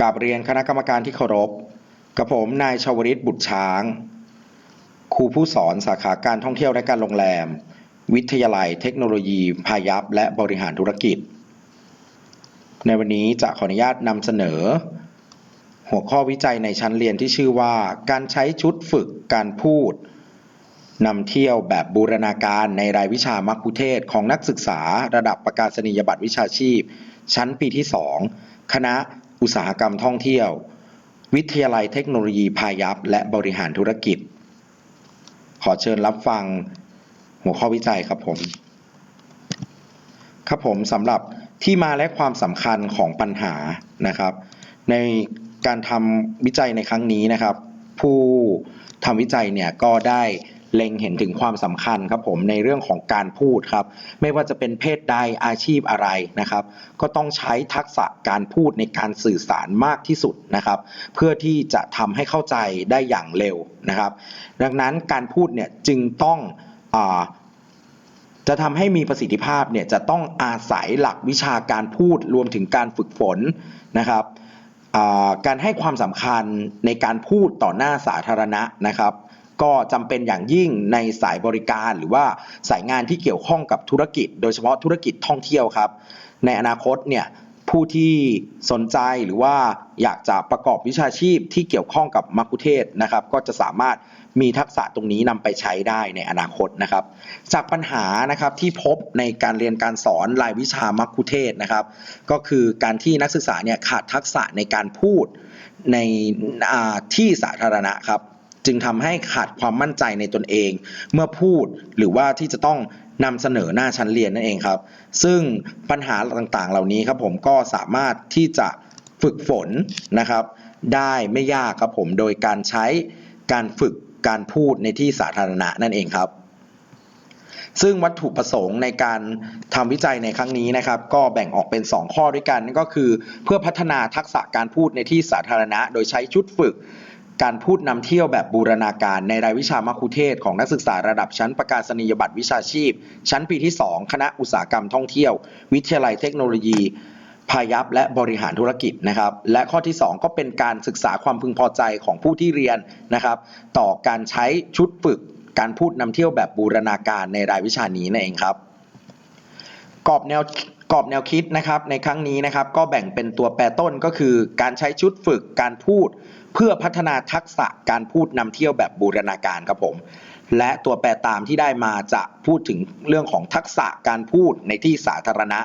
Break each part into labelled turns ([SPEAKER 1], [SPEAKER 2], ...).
[SPEAKER 1] กับเรียนคณะกรรมการที่เคารพ กับผมนายชวริตบุตรช้าง ครูผู้สอนสาขาการท่องเที่ยวและการโรงแรม วิทยาลัยเทคโนโลยี พายัพและบริหารธุรกิจ ในวันนี้จะขออนุญาตนำเสนอ หัวข้อวิจัยในชั้นเรียนที่ชื่อว่า การใช้ชุดฝึกการพูดนำเที่ยวแบบบูรณาการในรายวิชามัคคุเทศของนักศึกษาระดับประกาศนียบัตรวิชาชีพ ชั้นปีที่ 2 คณะ อุตสาหกรรมท่องเที่ยว วิทยาลัยเทคโนโลยีพายัพและบริหารธุรกิจ ขอเชิญรับฟังหัวข้อวิจัยครับผม ครับผมสำหรับที่มาและความสำคัญของปัญหานะครับ ในการทำวิจัยในครั้งนี้นะครับ ผู้ทำวิจัยเนี่ยก็ได้ เล็งเห็นถึงความสำคัญครับผมในเรื่องของการพูดครับ ไม่ว่าจะเป็นเพศใดอาชีพอะไรนะครับ ก็ต้องใช้ทักษะการพูดในการสื่อสารมากที่สุดนะครับ เพื่อที่จะทำให้เข้าใจได้อย่างเร็วนะครับ ดังนั้นการพูดเนี่ยจึงต้องอจะทำให้มีประสิทธิภาพเนี่ยจะต้องอาศัยหลักวิชาการพูดรวมถึงการฝึกฝนนะครับการให้ความสำคัญในการพูดต่อหน้าสาธารณะนะครับ ก็จำเป็นอย่างยิ่งในสายบริการหรือว่าสายงานที่เกี่ยวข้องกับธุรกิจ โดยเฉพาะธุรกิจท่องเที่ยวครับ ในอนาคตเนี่ยผู้ที่สนใจหรือว่าอยากจะประกอบวิชาชีพที่เกี่ยวข้องกับมัคคุเทศนะครับ ก็จะสามารถมีทักษะตรงนี้นำไปใช้ได้ในอนาคตนะครับ จากปัญหานะครับที่พบในการเรียนการสอนรายวิชามัคคุเทศนะครับ ก็คือการที่นักศึกษาเนี่ยขาดทักษะในการพูดในที่สาธารณะครับ จึงทำให้ขาดความมั่นใจในตนเอง เมื่อพูดหรือว่าที่จะต้องนำเสนอหน้าชั้นเรียนนั่นเองครับ ซึ่งปัญหาต่างๆ เหล่านี้ครับผมก็สามารถที่จะฝึกฝนนะครับ ได้ไม่ยากครับผมโดยการใช้การฝึกการพูดในที่สาธารณะนั่นเองครับ ซึ่งวัตถุประสงค์ในการทำวิจัยในครั้งนี้นะครับ ก็แบ่งออกเป็น 2 ข้อด้วยกันนั่นก็คือ เพื่อพัฒนาทักษะการพูดในที่สาธารณะ โดยใช้ชุดฝึก การพูดนำเที่ยวแบบบูรณาการในรายวิชามัคคุเทศของนักศึกษาระดับชั้นประกาศนียบัตรวิชาชีพ ชั้นปีที่ 2 คณะอุตสาหกรรมท่องเที่ยว วิทยาลัยเทคโนโลยีพายัพและบริหารธุรกิจนะครับ และข้อที่ 2 ก็เป็นการศึกษาความพึงพอใจของผู้ที่เรียนนะครับ ต่อการใช้ชุดฝึกการพูดนำเที่ยวแบบบูรณาการในรายวิชานี้นั่นเองครับ กรอบแนว กรอบแนวคิดนะครับในครั้งนี้นะครับก็แบ่งเป็นตัวแปรต้นก็คือ การใช้ชุดฝึกการพูด เพื่อพัฒนาทักษะการพูดนำเที่ยวแบบบูรณาการครับผมและตัวแปรตามที่ได้มาจะพูดถึงเรื่องของทักษะการพูดในที่สาธารณะ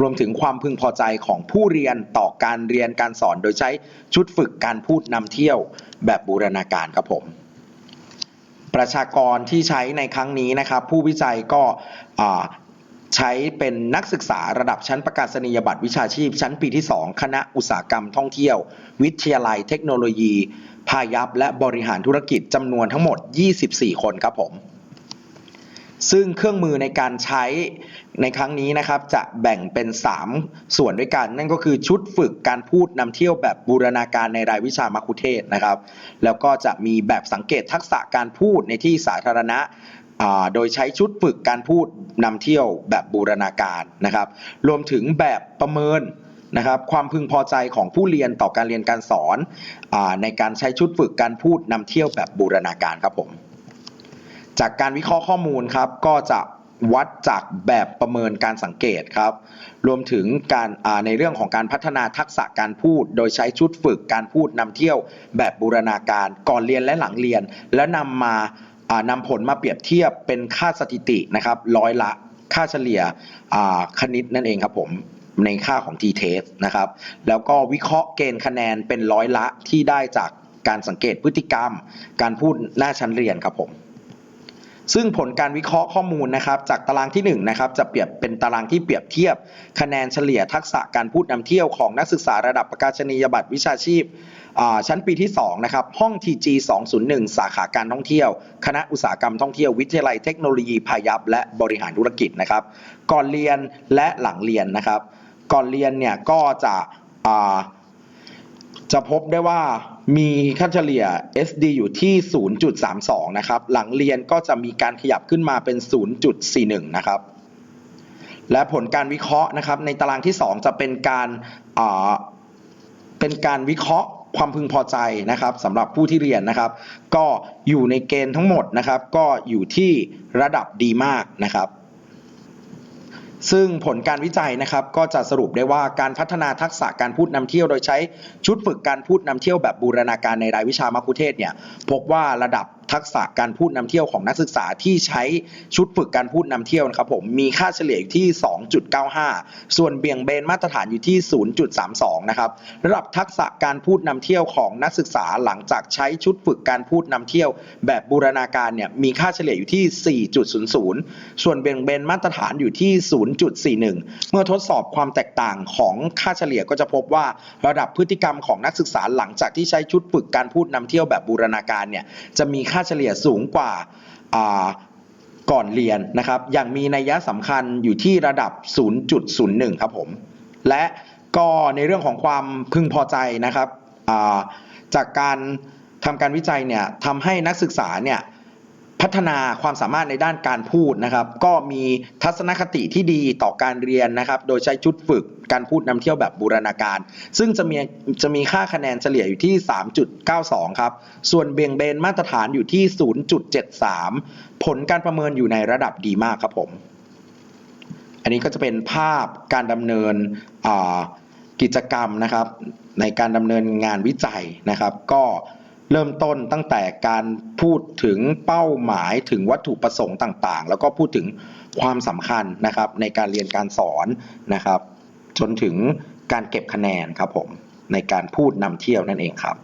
[SPEAKER 1] รวมถึงความพึงพอใจของผู้เรียนต่อการเรียนการสอนโดยใช้ชุดฝึกการพูดนำเที่ยวแบบบูรณาการครับผมประชากรที่ใช้ในครั้งนี้นะครับ ผู้วิจัยก็ ใช้เป็นนักศึกษาระดับชั้นประกาศนียบัตรวิชาชีพ ชั้นปีที่ 2 คณะอุตสาหกรรมท่องเที่ยว วิทยาลัยเทคโนโลยี พายัพและบริหารธุรกิจจำนวนทั้งหมด 24 คนครับผมซึ่งเครื่องมือในการใช้ในครั้งนี้นะครับ จะแบ่งเป็น 3 ส่วนด้วยกัน นั่นก็คือชุดฝึกการพูดนำเที่ยวแบบบูรณาการในรายวิชามัคคุเทศนะครับ แล้วก็จะมีแบบสังเกตทักษะการพูดในที่สาธารณะ โดยใช้ชุดฝึกการพูดนำเที่ยวแบบบูรณาการนะครับ รวมถึงแบบประเมินนะครับความพึงพอใจของผู้เรียนต่อการเรียนการสอนอในการใช้ชุดฝึกการพูดนำเที่ยวแบบบูรณาการครับผม จากการวิเคราะห์ข้อมูลครับก็จะวัดจากแบบประเมินการสังเกตครับ รวมถึงการในเรื่องของการพัฒนาทักษะการพูด โดยใช้ชุดฝึกการพูดนำเที่ยวแบบบูรณาการก่อนเรียนและหลังเรียน แล้วนำมา นำผลมาเปรียบเทียบเป็นค่าสถิตินะครับร้อยละค่าเฉลี่ยคณิตนั่นเองครับผมในค่าของ t-test นะครับ แล้วก็วิเคราะห์เกณฑ์คะแนนเป็นร้อยละที่ได้จากการสังเกตพฤติกรรม การพูดหน้าชั้นเรียนครับผม ซึ่งผลการวิเคราะห์ข้อมูลนะครับจากตารางที่1นะครับจะเปรียบเป็นตารางที่เปรียบเทียบ คะแนนเฉลี่ยทักษะการพูดนำเที่ยวของนักศึกษาระดับประกาศนียบัตรวิชาชีพชั้นปีที่2นะครับห้อง TG 201 สาขาการท่องเที่ยว คณะอุตสาหกรรมท่องเที่ยววิทยาลัยเทคโนโลยีพายัพและบริหารธุรกิจนะครับ ก่อนเรียนและหลังเรียนนะครับ ก่อนเรียนเนี่ยก็จะจะพบได้ว่า มีค่าเฉลี่ย SD อยู่ที่ 0.32 นะครับ หลังเรียนก็จะมีการขยับขึ้นมาเป็น 0.41 นะครับ และผลการวิเคราะห์นะครับ ในตารางที่ 2 จะเป็นการเป็นการวิเคราะห์ความพึงพอใจนะครับสำหรับผู้ที่เรียนนะครับ ก็อยู่ในเกณฑ์ทั้งหมดนะครับ ก็อยู่ที่ระดับดีมากนะครับ ซึ่งผลการวิจัยนะครับก็จะสรุปได้ว่าการพัฒนาทักษะการพูดนำเที่ยว โดยใช้ชุดฝึกการพูดนำเที่ยวแบบบูรณาการในรายวิชามัคคุเทศเนี่ยพบว่าระดับทักษะการพูดนำเที่ยวของนักศึกษาที่ใช้ชุดฝึกการพูดนำเที่ยวนะครับผมมีค่าเฉลี่ยอยู่ที่ 2.95 ส่วนเบี่ยงเบนมาตรฐานอยู่ที่ 0.32 นะครับระดับทักษะการพูดนำเที่ยวของนักศึกษาหลังจากใช้ชุดฝึกการพูดนำเที่ยว แบบบูรณาการเนี่ยมีค่าเฉลี่ยอยู่ที่ 4.00 ส่วนเบี่ยงเบนมาตรฐานอยู่ที่ 0.41 เมื่อทดสอบความแตกต่างของค่าเฉลี่ยก็จะพบว่าระดับพฤติกรรมของนักศึกษาหลังจากที่ใช้ชุดฝึกการพูดนำเที่ยวแบบบูรณาการเนี่ยจะมีค่าเฉลี่ยสูงกว่าก่อนเรียนนะครับ อย่างมีนัยยะสำคัญอยู่ที่ระดับ 0.01 ครับผม และก็ในเรื่องของความพึงพอใจนะครับ จากการทำการวิจัยเนี่ยทำให้นักศึกษาเนี่ย พัฒนาความสามารถในด้านการพูดนะครับ ก็มีทัศนคติที่ดีต่อการเรียนนะครับ โดยใช้ชุดฝึกการพูดนำเที่ยวแบบบูรณาการ ซึ่งจะมีจะมีค่าคะแนนเฉลี่ยอยู่ที่ 3.92 ครับ ส่วนเบี่ยงเบนมาตรฐานอยู่ที่ 0.73 ผลการประเมินอยู่ในระดับดีมากครับผม อันนี้ก็จะเป็นภาพการดำเนินกิจกรรมนะครับ ในการดำเนินงานวิจัยนะครับ ก็ เริ่มต้นตั้งแต่การพูดถึงเป้าหมายถึงวัตถุประสงค์ต่างๆ แล้วก็พูดถึงความสำคัญนะครับในการเรียนการสอนนะครับ จนถึงการเก็บคะแนนครับผมในการพูดนำเที่ยวนั่นเองครับ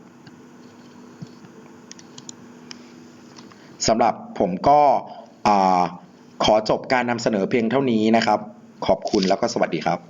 [SPEAKER 1] สำหรับผมก็อขอจบการนำเสนอเพียงเท่านี้นะครับ ขอบคุณแล้วก็สวัสดีครับ